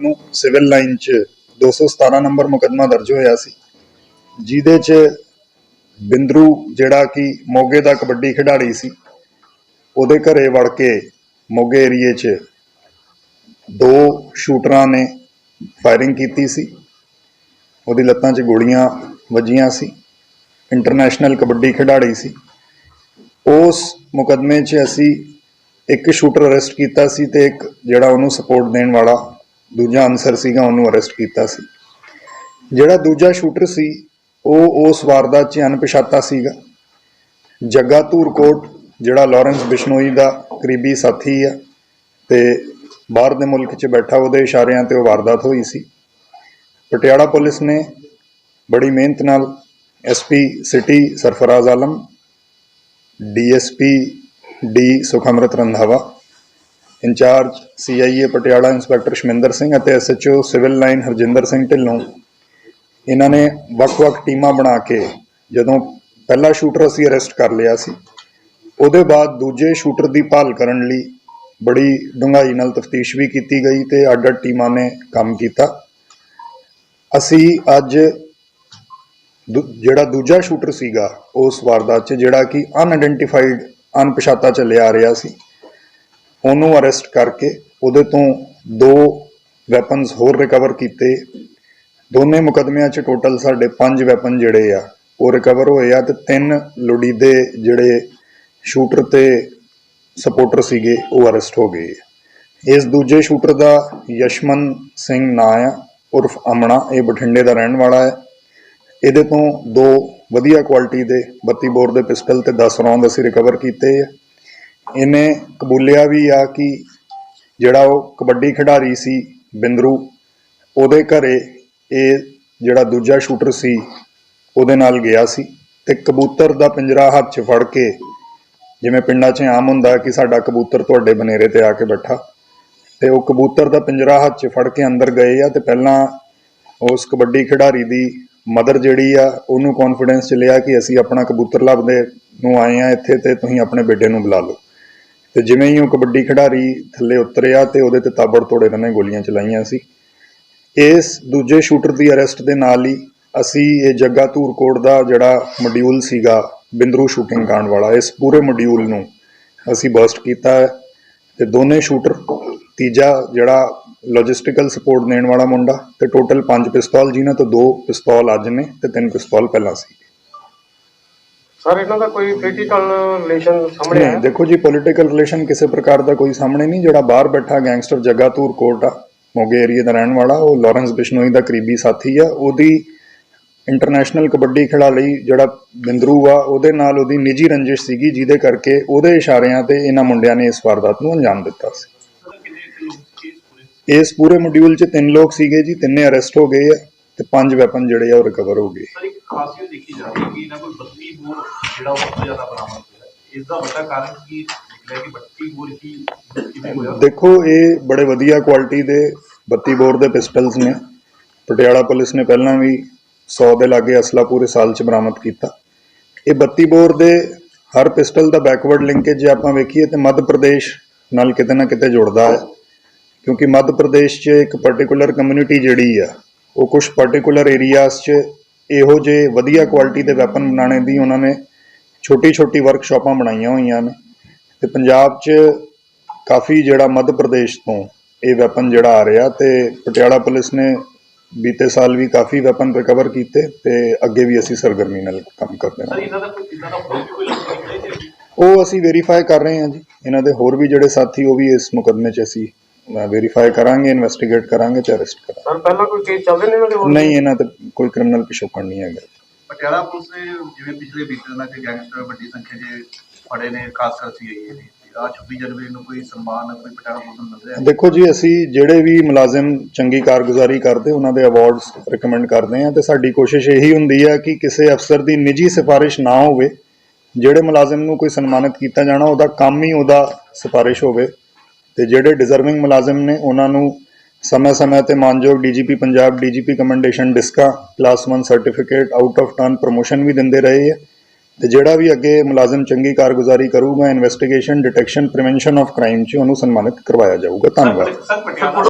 ਨੂੰ civil line 'ਚ 217 number ਮੁਕੱਦਮਾ ਦਰਜ ਹੋਇਆ ਸੀ। ਜਿਹਦੇ 'ਚ ਬਿੰਦਰੂ ਜਿਹੜਾ ਕਿ ਮੋਗੇ ਦਾ ਕਬੱਡੀ ਖਿਡਾਰੀ ਸੀ, ਉਹਦੇ ਘਰੇ ਵੜ ਕੇ ਮੋਗੇ ਏਰੀਏ 'ਚ ਦੋ ਸ਼ੂਟਰਾਂ ਨੇ ਫਾਇਰਿੰਗ ਕੀਤੀ ਸੀ। ਉਹਦੀ ਲੱਤਾਂ 'ਚ ਗੋਲੀਆਂ ਵੱਜੀਆਂ ਸੀ। ਇੰਟਰਨੈਸ਼ਨਲ ਕਬੱਡੀ ਖਿਡਾਰੀ ਸੀ। ਉਸ ਮੁਕਦਮੇ 'ਚ ਅਸੀਂ ਇੱਕ ਸ਼ੂਟਰ ਅਰੈਸਟ ਕੀਤਾ ਸੀ ਤੇ ਇੱਕ ਜਿਹੜਾ ਉਹਨੂੰ ਸਪੋਰਟ ਦੇਣ ਵਾਲਾ ਦੂਜਾ ਅਨਸਰ ਸੀਗਾ, ਉਹਨੂੰ ਅਰੈਸਟ ਕੀਤਾ ਸੀ। ਜਿਹੜਾ ਦੂਜਾ ਸ਼ੂਟਰ ਸੀ, ਉਹ ਉਸ ਵਾਰਦਾਤ 'ਚ ਅਣਪਛਾਤਾ ਸੀਗਾ। ਜੱਗਾ ਧੂਰਕੋਟ, ਜਿਹੜਾ ਲਾਰੈਂਸ ਬਿਸ਼ਨੋਈ ਦਾ ਕਰੀਬੀ ਸਾਥੀ ਆ ਤੇ ਬਾਹਰ ਦੇ ਮੁਲਕ 'ਚ ਬੈਠਾ, ਉਹਦੇ ਇਸ਼ਾਰਿਆਂ ਤੇ ਉਹ ਵਾਰਦਾਤ ਹੋਈ ਸੀ। ਪਟਿਆਲਾ ਪੁਲਿਸ ਨੇ ਬੜੀ ਮਿਹਨਤ ਨਾਲ SP city Sarfaraz Alam DSP D Sukhamrit Randhawa incharge CIA Patiala inspector Shaminder Singh ਅਤੇ SHO civil line Harjinder Singh Dhillon. ਇਹਨਾਂ ਨੇ ਵੱਖ-ਵੱਖ ਟੀਮਾਂ ਬਣਾ ਕੇ ਜਦੋਂ ਪਹਿਲਾ ਸ਼ੂਟਰ ਅਸੀਂ ਅਰੈਸਟ ਕਰ ਲਿਆ ਸੀ, ਉਹਦੇ ਬਾਅਦ ਦੂਜੇ ਸ਼ੂਟਰ ਦੀ ਭਾਲ ਕਰਨ ਲਈ ਬੜੀ ਡੂੰਘਾਈ ਨਾਲ ਤਫਤੀਸ਼ ਵੀ ਕੀਤੀ ਗਈ ਤੇ ਅੱਡ-ਅੱਡ ਟੀਮਾਂ ਨੇ ਕੰਮ ਕੀਤਾ। ਅਸੀਂ ਅੱਜ ਦੂ- ਜਿਹੜਾ ਦੂਜਾ ਸ਼ੂਟਰ ਸੀਗਾ, ਉਸ ਵਾਰਦਾਤ 'ਚ ਜਿਹੜਾ ਕਿ ਅਨਆਇਡੈਂਟੀਫਾਈਡ ਅਣਪਛਾਤਾ ਚੱਲਿਆ ਆ ਰਿਹਾ ਸੀ। ਉਹਨੂੰ ਅਰੈਸਟ ਕਰਕੇ ਉਹਦੇ ਤੋਂ ਦੋ ਵੈਪਨਸ ਹੋਰ ਰਿਕਵਰ ਕੀਤੇ। ਦੋਨੇ ਮੁਕਦਮਿਆਂ 'ਚ ਟੋਟਲ ਸਾਡੇ 5 ਵੈਪਨ ਜਿਹੜੇ ਆ, ਉਹ ਰਿਕਵਰ ਹੋਏ ਆ ਤੇ ਤਿੰਨ ਲੋੜੀਦੇ ਜਿਹੜੇ ਸ਼ੂਟਰ ਤੇ ਸਪੋਰਟਰ ਸੀਗੇ, ਉਹ ਅਰੈਸਟ ਹੋ ਗਏ ਇਸ ਦੂਜੇ ਸ਼ੂਟਰ ਦਾ ਯਸ਼ਮਨ ਸਿੰਘ ਨਾਂ ਆ, ਉਰਫ ਅਮਣਾ ਇਹ ਬਠਿੰਡੇ ਦਾ ਰਹਿਣ ਵਾਲਾ ਹੈ। ਇਹਦੇ ਤੋਂ ਦੋ ਵਧੀਆ ਕੁਆਲਿਟੀ ਦੇ 32 ਬੋਰ ਦੇ ਪਿਸਟਲ ਤੇ 10 ਰੌਂਦ ਅਸੀਂ ਰਿਕਵਰ ਕੀਤੇ ਆ। ਇਹਨੇ ਕਬੂਲਿਆ ਵੀ ਆ ਕਿ ਜਿਹੜਾ ਉਹ ਕਬੱਡੀ ਖਿਡਾਰੀ ਸੀ ਬਿੰਦਰੂ, ਉਹਦੇ ਘਰੇ ਇਹ ਜਿਹੜਾ ਦੂਜਾ ਸ਼ੂਟਰ ਸੀ, ਉਹਦੇ ਨਾਲ ਗਿਆ ਸੀ ਤੇ ਕਬੂਤਰ ਦਾ ਪਿੰਜਰਾ ਹੱਥ 'ਚ ਫੜ ਕੇ ਜਿਵੇਂ ਪਿੰਡਾਂ 'ਚ ਆਮ ਹੁੰਦਾ ਕਿ ਸਾਡਾ ਕਬੂਤਰ ਤੁਹਾਡੇ ਬਨੇਰੇ ਤੇ ਆ ਕੇ ਬੈਠਾ ਤੇ ਉਹ ਕਬੂਤਰ ਦਾ ਪਿੰਜਰਾ ਹੱਥ 'ਚ ਫੜ ਕੇ ਅੰਦਰ ਗਏ ਆ ਤੇ ਪਹਿਲਾਂ ਉਸ ਕਬੱਡੀ ਖਿਡਾਰੀ ਦੀ ਮਦਰ ਜਿਹੜੀ ਆ, ਉਹਨੂੰ ਕੌਨਫੀਡੈਂਸ ਚ ਲਿਆ ਕਿ ਅਸੀਂ ਆਪਣਾ ਕਬੂਤਰ ਲੱਭਦੇ ਨੂੰ ਆਏ ਆ ਇੱਥੇ ਤੇ ਤੁਸੀਂ ਆਪਣੇ ਬੇਟੇ ਨੂੰ ਬੁਲਾ ਲਓ। ਤੇ ਜਿਵੇਂ ਹੀ ਉਹ ਕਬੱਡੀ ਖਿਡਾਰੀ ਥੱਲੇ ਉਤਰਿਆ ਤੇ ਉਹਦੇ ਤੇ ਤਾਬੜ ਤੋੜ ਇਹਨਾਂ ਨੇ ਗੋਲੀਆਂ ਚਲਾਈਆਂ ਸੀ। ਇਸ ਦੂਜੇ ਸ਼ੂਟਰ ਦੀ ਅਰੈਸਟ ਦੇ ਨਾਲ ਹੀ ਅਸੀਂ ਇਹ ਜੱਗਾ ਧੂਰਕੋਟ ਦਾ ਜਿਹੜਾ ਮੋਡਿਊਲ ਸੀਗਾ, ਬਿੰਦਰੂ ਸ਼ੂਟਿੰਗ ਕਾਂਡ ਵਾਲਾ, ਇਸ ਪੂਰੇ ਮੋਡਿਊਲ ਨੂੰ ਅਸੀਂ ਬਸਟ ਕੀਤਾ ਹੈ ਤੇ ਦੋਨੇ ਸ਼ੂਟਰ, ਤੀਜਾ ਜਿਹੜਾ ਲੌਜਿਸਟੀਕਲ ਸਪੋਰਟ ਦੇਣ ਵਾਲਾ ਮੁੰਡਾ ਤੇ ਟੋਟਲ 5 ਪਿਸਤੌਲ ਜਿਨ੍ਹਾਂ ਤੋਂ ਦੋ ਪਿਸਤੌਲ ਅੱਜ ਨੇ ਤੇ ਤਿੰਨ ਪਿਸਤੌਲ ਪਹਿਲਾਂ ਸੀ। ਸਰ ਇਹਨਾਂ ਦਾ ਕੋਈ ਪੋਲੀਟੀਕਲ ਰਿਲੇਸ਼ਨ ਸਾਹਮਣੇ ਨਹੀਂ ਆਇਆ? ਦੇਖੋ ਜੀ ਪੋਲੀਟੀਕਲ ਰਿਲੇਸ਼ਨ ਕਿਸੇ ਪ੍ਰਕਾਰ ਦਾ ਕੋਈ ਸਾਹਮਣੇ ਨਹੀਂ ਜਿਹੜਾ ਬਾਹਰ ਬੈਠਾ ਗੈਂਗਸਟਰ ਜੱਗਾ ਧੂਰਕੋਟ ਆ ਮੋਗੇ ਏਰੀਆ ਦਾ ਰਹਿਣ ਵਾਲਾ ਉਹ ਲਾਰੈਂਸ ਬਿਸ਼ਨੋਈ ਦਾ ਕਰੀਬੀ ਸਾਥੀ ਆ ਉਹਦੀ ਇੰਟਰਨੈਸ਼ਨਲ ਕਬੱਡੀ ਖਿਡਾ ਲਈ ਜਿਹੜਾ ਬਿੰਦਰੂ ਆ ਉਹਦੇ ਨਾਲ ਉਹਦੀ ਨਿੱਜੀ ਰੰਜਿਸ਼ ਸੀਗੀ ਜਿਹਦੇ ਕਰਕੇ ਉਹਦੇ ਇਸ਼ਾਰਿਆਂ ਤੇ ਇਹਨਾਂ ਮੁੰਡਿਆਂ ਨੇ ਇਸ ਵਾਰਦਾਤ ਨੂੰ ਅੰਜਾਮ ਦਿੱਤਾ ਸੀ। ਇਸ ਪੂਰੇ ਮੋਡਿਊਲ 'ਚ ਤਿੰਨ ਲੋਕ ਸੀਗੇ ਜੀ ਤਿੰਨੇ ਅਰੈਸਟ ਹੋ ਗਏ ਆ ਤੇ ਪੰਜ ਵੈਪਨ ਜਿਹੜੇ ਆ ਉਹ ਰਿਕਵਰ ਹੋ ਗਏ। ਸਰ ਇੱਕ ਖਾਸੀਅਤ ਦੇਖੀ ਜਾ ਰਹੀ ਹੈ ਕਿ ਇਹਨਾਂ ਕੋਲ 32 ਬੋਰ ਜਿਹੜਾ ਉਹ ਸਭ ਤੋਂ ਜ਼ਿਆਦਾ ਬਰਾਮਦ ਹੋਇਆ। ਇਸ ਦਾ ਵੱਡਾ ਕਾਰਨ ਕੀ ਨਿਕਲਿਆ ਕਿ 32 ਬੋਰ ਹੀ ਕਿਵੇਂ ਹੋਇਆ? ਦੇਖੋ, ਇਹ ਬੜੇ ਵਧੀਆ ਕੁਆਲਿਟੀ ਦੇ 32 ਬੋਰ ਦੇ ਪਿਸਟਲਸ ਨੇ। ਪਟਿਆਲਾ ਪੁਲਿਸ ਨੇ ਪਹਿਲਾਂ ਵੀ 100 ਦੇ ਲਾਗੇ ਅਸਲਾ ਪੂਰੇ ਸਾਲ 'ਚ ਬਰਾਮਦ ਕੀਤਾ। ਇਹ 32 ਬੋਰ ਦੇ ਹਰ ਪਿਸਟਲ ਦਾ ਬੈਕਵਰਡ ਲਿੰਕੇਜ ਜੇ ਆਪਾਂ ਵੇਖੀਏ ਤੇ ਮੱਧ ਪ੍ਰਦੇਸ਼ ਨਾਲ ਕਿਤੇ ਨਾ ਕਿਤੇ ਜੁੜਦਾ ਹੈ। ਕਿਉਂਕਿ ਮੱਧ ਪ੍ਰਦੇਸ਼ 'ਚ ਇੱਕ ਪਾਰਟਿਕੂਲਰ ਕਮਿਊਨਿਟੀ ਜਿਹੜੀ ਆ, ਉਹ ਕੁਝ ਪਾਰਟਿਕੂਲਰ ਏਰੀਆਜ਼ 'ਚ ਇਹੋ ਜਿਹੇ ਵਧੀਆ ਕੁਆਲਿਟੀ ਦੇ ਵੈਪਨ ਬਣਾਉਣੇ ਦੀ ਉਹਨਾਂ ਨੇ ਛੋਟੀ ਛੋਟੀ ਵਰਕਸ਼ਾਪਾਂ ਬਣਾਈਆਂ ਹੋਈਆਂ ਨੇ। ਤੇ ਪੰਜਾਬ 'ਚ ਕਾਫੀ ਜਿਹੜਾ ਮੱਧ ਪ੍ਰਦੇਸ਼ ਤੋਂ ਇਹ ਵੈਪਨ ਜਿਹੜਾ ਆ ਰਿਹਾ ਤੇ ਪਟਿਆਲਾ ਪੁਲਿਸ ਨੇ ਬੀਤੇ ਸਾਲ ਵੀ ਕਾਫੀ ਵੈਪਨ ਰਿਕਵਰ ਕੀਤੇ ਤੇ ਅੱਗੇ ਵੀ ਅਸੀਂ ਸਰਗਰਮੀ ਨਾਲ ਕੰਮ ਕਰਦੇ ਹਾਂ। ਜੀ ਉਹ ਅਸੀਂ ਵੈਰੀਫਾਈ ਕਰ ਰਹੇ ਹਾਂ ਜੀ। ਇਹਨਾਂ ਦੇ ਹੋਰ ਵੀ ਜਿਹੜੇ ਸਾਥੀ ਉਹ ਵੀ ਇਸ ਮੁਕਦਮੇ 'ਚ ਅਸੀਂ ਵੈਰੀਫਾਈ ਕਰਾਂਗੇ ਇਨਵੈਸਟੀਗੇਟ ਕਰਾਂਗੇ ਤੇ ਅਰੈਸਟ ਕਰਾਂਗੇ। ਸਰ ਪਹਿਲਾਂ ਕੋਈ ਕੇਸ ਚੱਲਦੇ ਨੇ ਇਹਨਾਂ ਦੇ ਹੋਰ? ਨਹੀਂ ਇਹਨਾਂ ਤੇ ਕੋਈ ਕ੍ਰਿਮੀਨਲ ਪਿਛੋਕੜ ਨਹੀਂ ਹੈਗਾ। ਪਟਿਆਲਾ ਪੁਲਿਸ ਨੇ ਜਿਵੇਂ ਪਿਛਲੇ ਬੀਤੇ ਦਿਨਾਂ 'ਚ ਗੈਂਗਸਟਰ ਵੱਡੀ ਸੰਖਿਆ 'ਚ ਫੜੇ ਨੇ ਖਾਸ ਕਰ ਸੀਆਈਏ ਨੇ ਆ 26 ਜਨਵਰੀ ਨੂੰ ਕੋਈ ਸਨਮਾਨ ਕੋਈ ਪਟਿਆਲਾ ਪੁਲਿਸ ਨੂੰ ਮਿਲ ਰਿਹਾ? ਦੇਖੋ ਜੀ ਅਸੀਂ ਜਿਹੜੇ ਵੀ ਮੁਲਾਜ਼ਮ ਚੰਗੀ ਕਾਰਗੁਜ਼ਾਰੀ ਕਰਦੇ ਉਹਨਾਂ ਦੇ ਅਵਾਰਡਸ ਰეკਮੈਂਡ ਕਰਦੇ ਹਾਂ ਤੇ ਸਾਡੀ ਕੋਸ਼ਿਸ਼ ਇਹੀ ਹੁੰਦੀ ਹੈ ਕਿ ਕਿਸੇ ਅਫਸਰ ਦੀ ਨਿੱਜੀ ਸਿਫਾਰਿਸ਼ ਨਾ ਹੋਵੇ। ਜਿਹੜੇ ਮੁਲਾਜ਼ਮ ਨੂੰ ਕੋਈ ਸਨਮਾਨਿਤ ਕੀਤਾ ਜਾਣਾ ਉਹਦਾ ਕੰਮ ਹੀ ਉਹਦਾ ਸਿਫਾਰਿਸ਼ ਹੋਵੇ। ਤੇ ਜਿਹੜੇ ਡਿਜ਼ਰਵਿੰਗ ਮੁਲਾਜ਼ਮ ਨੇ, ਉਹਨਾਂ ਨੂੰ ਸਮੇਂ-ਸਮੇਂ ਤੇ ਮਾਨਯੋਗ DGP Punjab DGP commendation disc class 1 certificate out of turn promotion ਵੀ ਦਿੰਦੇ ਰਹੇ ਹੈ ਤੇ ਜਿਹੜਾ ਵੀ ਅੱਗੇ ਮੁਲਾਜ਼ਮ ਚੰਗੀ ਕਾਰਗੁਜ਼ਾਰੀ ਕਰੂਗਾ investigation detection prevention of crime 'ਚ ਉਹਨੂੰ ਸਨਮਾਨਿਤ ਕਰਵਾਇਆ ਜਾਊਗਾ। ਧੰਨਵਾਦ।